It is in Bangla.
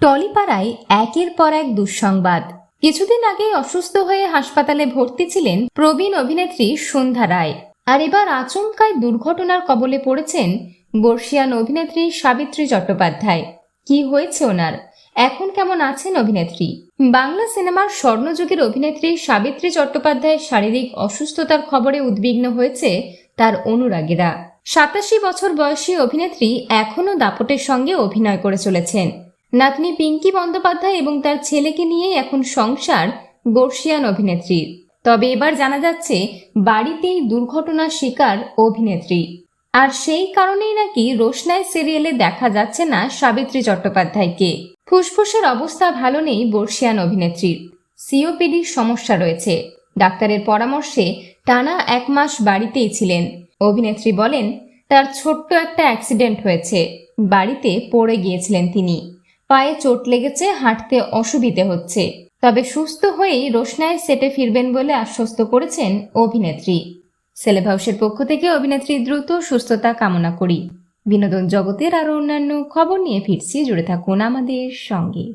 টলিপাড়ায় একের পর এক দুঃসংবাদ। কিছুদিন আগেই অসুস্থ হয়ে হাসপাতালে ভর্তি ছিলেন প্রবীণ অভিনেত্রী সন্ধ্যা রায়। আর এবার আচমকায় দুর্ঘটনার কবলে পড়েছেন বর্ষিয়ান অভিনেত্রী সাবিত্রী চট্টোপাধ্যায়। কি হয়েছে ওনার? এখন কেমন আছেন অভিনেত্রী? বাংলা সিনেমার স্বর্ণযুগের অভিনেত্রী সাবিত্রী চট্টোপাধ্যায়ের শারীরিক অসুস্থতার খবরে উদ্বিগ্ন হয়েছে তার অনুরাগীরা। সাতাশি বছর বয়সী অভিনেত্রী এখনও দাপটের সঙ্গে অভিনয় করে চলেছেন। নাতনি পিঙ্কি বন্দ্যোপাধ্যায় এবং তার ছেলেকে নিয়েই এখন সংসার বর্ষিয়ান অভিনেত্রীর। তবে এবার জানা যাচ্ছে, বাড়িতেই দুর্ঘটনার শিকার অভিনেত্রী। আর সেই কারণেই নাকি রোশনাই সিরিয়ালে দেখা যাচ্ছে না সাবিত্রী চট্টোপাধ্যায়কে। ফুসফুসের অবস্থা ভালো নেই বর্ষিয়ান অভিনেত্রীর। সিওপিডির সমস্যা রয়েছে। ডাক্তারের পরামর্শে টানা এক মাস বাড়িতেই ছিলেন। অভিনেত্রী বলেন, তার ছোট্ট একটা অ্যাক্সিডেন্ট হয়েছে। বাড়িতে পড়ে গিয়েছিলেন তিনি। পায়ে চোট লেগেছে, হাঁটতে অসুবিধে হচ্ছে। তবে সুস্থ হয়েই রোশনায় সেটে ফিরবেন বলে আশ্বস্ত করেছেন অভিনেত্রী। সেলেব হাউসের পক্ষ থেকে অভিনেত্রী দ্রুত সুস্থতা কামনা করি। বিনোদন জগতের আরও অন্যান্য খবর নিয়ে ফিরছি, জুড়ে থাকুন আমাদের সঙ্গে।